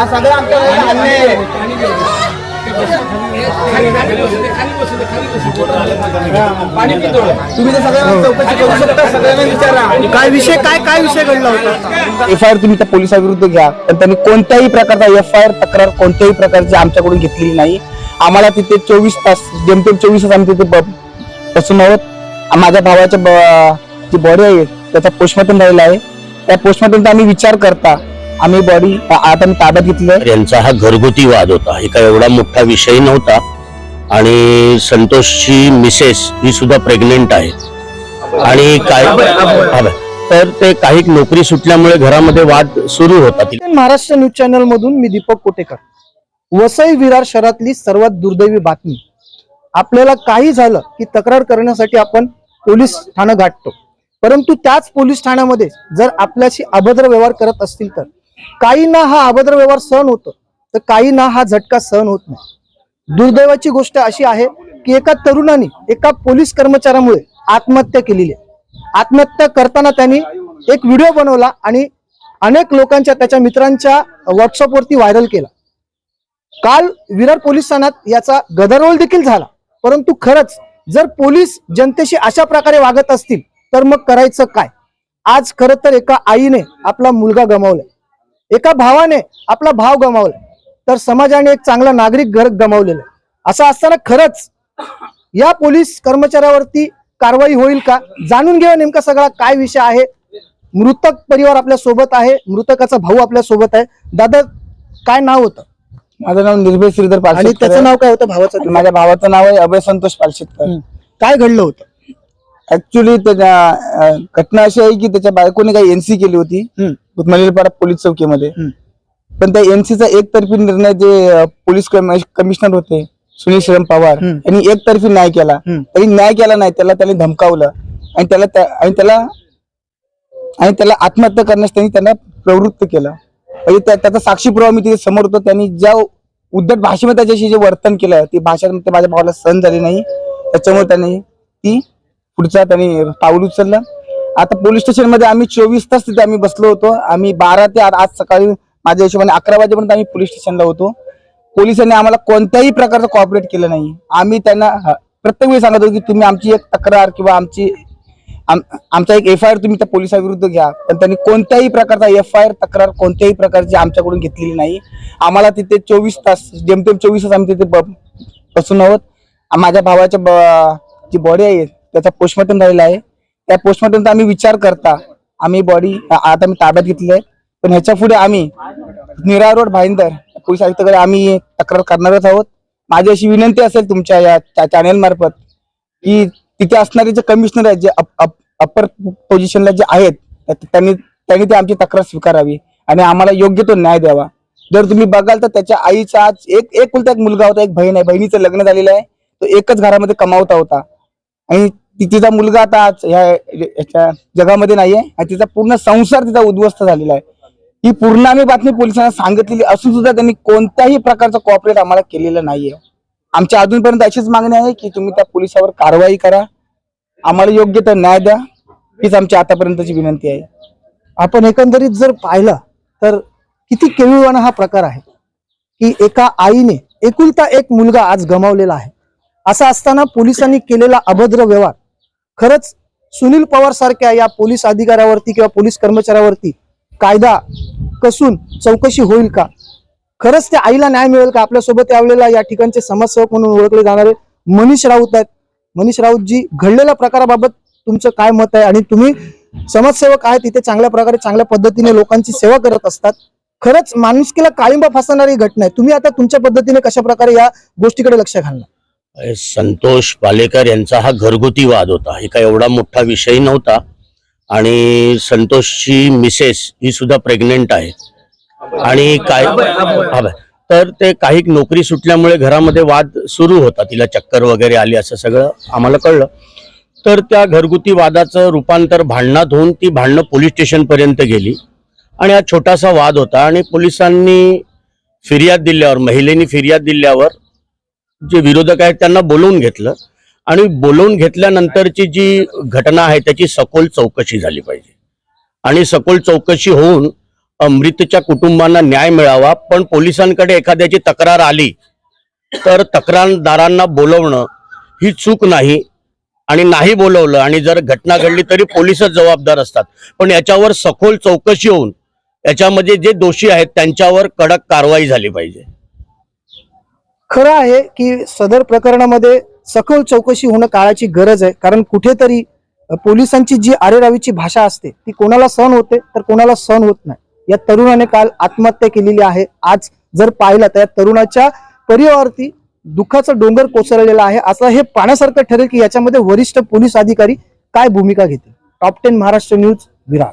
हा सगळं आमच्यावर अन्याय आहे. तुम्ही तर सगळ्यांना चौकशी करू शकता सगळ्यांना विचारा. काय विषय काय काय विषय घडला होता? एफ आय आर तुम्ही त्या पोलिसाविरुद्ध घ्या पण त्यांनी कोणत्याही प्रकारचा एफ आय आर तक्रार कोणत्याही प्रकारची आमच्याकडून घेतलेली नाही. आम्हाला तिथे चोवीस तास जेमतेम चोवीस तास आम्ही तिथे ब- बसून आहोत. माझ्या भावाच्या ब- जी बॉडी आहे त्याचा पोस्टमॉर्टम राहिला आहे. त्या पोस्टमॉर्टमचा आम्ही विचार करता. आम्ही बॉडी आता मी ताब्यात घेतली आहे. यांचा हा घरगुती वाद होता. हे काय एवढा मोठा विषय नव्हता. आणि संतोषची मिसेस ही सुद्धा प्रेग्नेंट आहे. आणि काय. तर ते काही नोकरी सुटल्यामुळे घरामध्ये वाद सुरू होता. महाराष्ट्र न्यूज चॅनल मधून मी दीपक कोटेकर. वसई विरार शहरातली सर्वात दुर्दैवी बातमी. आपल्याला काही झालं की तक्रार करण्यासाठी आपण पोलीस ठाणं गाठतो. परंतु त्याच पोलीस ठाण्यामध्ये जर आपल्याशी अभद्र व्यवहार करत असतील तर? काहींना हा अभद्र व्यवहार सहन होतो तर काहींना हा झटका सहन होत नाही. दुर्दैवाची गोष्ट अशी आहे की एका तरुणाने एका पोलीस कर्मचाऱ्यामुळे आत्महत्या केलेली आहे. आत्महत्या करताना त्यांनी एक व्हिडिओ बनवला आणि अनेक लोकांच्या त्याच्या मित्रांच्या व्हॉट्सअपवरती व्हायरल केला. काल विरार पोलीस ठाण्यात याचा गदारोळ देखील झाला. परंतु खरंच जर पोलीस जनतेशी अशा प्रकारे वागत असतील तर मग करायचं काय? आज खरं तर एका आईने आपला मुलगा गमावलाय. एका भावाने आपला भाव गमावलाय तर समाजाने एक चांगला नागरिक घर गमावलेला. असं असताना खरंच या पोलीस कर्मचाऱ्यावरती कारवाई होईल का? जाणून घेऊया नेमका सगळा काय विषय आहे. मृतक परिवार आपल्यासोबत आहे. मृतकाचा भाऊ आपल्यासोबत आहे. दादा काय नाव होतं? माझं नाव निर्भय श्रीधर आणि पालशेटकर त्याचं. नाव काय होतं भावाचं? आणि माझ्या भावाचं नाव आहे अभय संतोष पालशेटकर. हम्म. काय घडलं होतं? ऍक्च्युली घटना अशी आहे की त्याच्या बायकोने काही एनसी केली होती. हम्म. मलिरपाडा पोलीस चौकीमध्ये. पण त्या एनसीचा एकतर्फी निर्णय जे पोलीस कम- कमिशनर होते सुनील श्रम पवार. यांनी एकतर्फी न्याय केला. त्यांनी न्याय केला नाही त्याला त्यांनी धमकावलं आणि त्याला त्या- आणि त्याला आणि त्याला आत्महत्या करण्यास त्यांनी त्यांना प्रवृत्त केलं म्हणजे त्या- त्याचा साक्षी पुरावा मी तिथे समोर होतो त्यांनी ज्या उद्धट भाषेमध्ये त्याच्याशी जे वर्तन केलं ती भाषा माझ्या भावाला सहन झाली नाही त्याच्यामुळे त्यांनी ती पुढचा त्यांनी पाऊल उचललं आता पोलीस स्टेशनमध्ये आम्ही चोवीस तास तिथे आम्ही बसलो होतो. आम्ही बारा ते आज सकाळी माझ्या हिशोबाने अकरा वाजेपर्यंत आम्ही पोलीस स्टेशनला होतो. पोलिसांनी आम्हाला कोणत्याही प्रकारचं कॉपरेट केलं नाही. आम्ही त्यांना प्रत्येक वेळी सांगत होतो की तुम्ही आमची एक तक्रार किंवा आमची आम- आमचा एक एफ आय आर तुम्ही त्या पोलिसाविरुद्ध घ्या. पण त्यांनी कोणत्याही प्रकारचा एफ आय आर तक्रार कोणत्याही प्रकारची आमच्याकडून घेतलेली नाही. आम्हाला तिथे चोवीस तास जेमतेम चोवीस तास आम्ही तिथे ब- बसून आहोत. माझ्या भावाच्या ब- जी बॉडी आहे त्याचा पोस्टमॉर्टम झालेला आहे. त्या पोस्टमॉर्टमचा आम्ही विचार करता. आम्ही बॉडी आता मी ताब्यात घेतली आहे. पण ह्याच्या पुढे आम्ही निरा रोड भाईंदर पोलीस आयुक्ताकडे आम्ही तक्रार करणारच आहोत. माझी अशी विनंती असेल तुमच्या या चॅनेल मार्फत की तिथे असणारे जे कमिशनर आहेत जे अप्पर पोझिशनला जे आहेत त्यांनी त्यांनी ते आमची तक्रार स्वीकारावी आणि आम्हाला योग्य तो न्याय द्यावा. जर तुम्ही बघाल तर त्याच्या आईचा आज एक एक कुलता एक मुलगा होता एक बहीण आहे. बहिणीचं लग्न झालेलं आहे. तो एकच घरामध्ये कमावता होता. आणि ती तिचा मुलगा आता आज ह्या ह्याच्या जगामध्ये नाहीये आणि तिचा पूर्ण संसार तिचा उद्ध्वस्त झालेला आहे. ही पूर्ण आम्ही बातमी पोलिसांना सांगितलेली असून सुद्धा त्यांनी कोणत्याही प्रकारचं कॉपरेट आम्हाला केलेलं नाहीये. आमच्या अजूनपर्यंत अशीच मागणी आहे की तुम्ही त्या पोलिसावर कारवाई करा. आम्हाला योग्य तर न्याय द्या. हीच आमची आतापर्यंतची विनंती आहे. आपण एकंदरीत जर पाहिलं तर किती केविळवाणा हा प्रकार आहे? की एका आईने एकुलता एक मुलगा आज गमावलेला आहे. असं असताना पोलिसांनी केलेला अभद्र व्यवहार खरंच सुनील पवार सारख्या या पोलीस अधिकाऱ्यावरती किंवा पोलीस कर्मचाऱ्यावरती कायदा कसून चौकशी होईल का? खरंच त्या आईला न्याय मिळेल का? आपल्यासोबत यावेळेला या ठिकाणचे समाजसेवक म्हणून ओळखले जाणारे मनीष राऊत आहेत. मनीष राऊतजी घडलेल्या प्रकाराबाबत तुमचं काय मत आहे? आणि तुम्ही समाजसेवक आहेत तिथे चांगल्या प्रकारे चांगल्या पद्धतीने लोकांची सेवा करत असतात. खरंच माणुसकीला काळिंबा फासणारी घटना आहे. तुम्ही आता तुमच्या पद्धतीने कशा प्रकारे या गोष्टीकडे लक्ष घालणार? संतोष पालेकर यांचा हा घरगुती वाद होता. हे काय एवढा मोठा विषय नव्हता. आणि संतोषची मिसेस ही सुद्धा प्रेग्नेंट आहे. आणि काय. तर ते काही नोकरी सुटल्यामुळे घरामध्ये वाद सुरू होता. तिला चक्कर वगैरे आली असं सगळं आम्हाला कळलं. तर त्या घरगुती वादाचं रूपांतर भांडणात होऊन ती भांडणं पोलीस स्टेशन पर्यंत गेली. आणि हा छोटासा वाद होता. आणि पोलिसांनी फिर्याद दिल्यावर महिलेनी फिर्याद दिल्यावर जे विरोधक आहेत त्यांना बोलवून घेतलं. आणि बोलवून घेतल्यानंतरची जी घटना आहे त्याची सखोल चौकशी झाली पाहिजे. आणि सखोल चौकशी होऊन मृतच्या कुटुंबांना न्याय मिळावा. पण पोलिसांकडे एखाद्याची तक्रार आली तर तक्रारदारांना बोलवणं ही चूक नाही. आणि नाही बोलवलं आणि जर घटना घडली तरी पोलिसच जबाबदार असतात. पण याच्यावर सखोल चौकशी होऊन याच्यामध्ये जे दोषी आहेत त्यांच्यावर कडक कारवाई झाली पाहिजे. खरं आहे की सदर प्रकरणामध्ये सखोल चौकशी होणं काळाची गरज आहे. कारण कुठेतरी पोलिसांची जी आरेरावीची भाषा असते ती कोणाला सहन होते तर कोणाला सहन होत नाही. या तरुणाने काल आत्महत्या केलेली आहे. आज जर पाहिलं तर या तरुणाच्या परिवारावरती दुःखाचा डोंगर कोसळलेला आहे. असं हे पाहण्यासारखं ठरेल की याच्यामध्ये वरिष्ठ पोलीस अधिकारी काय भूमिका घेतील? Top ten Maharashtra news Virar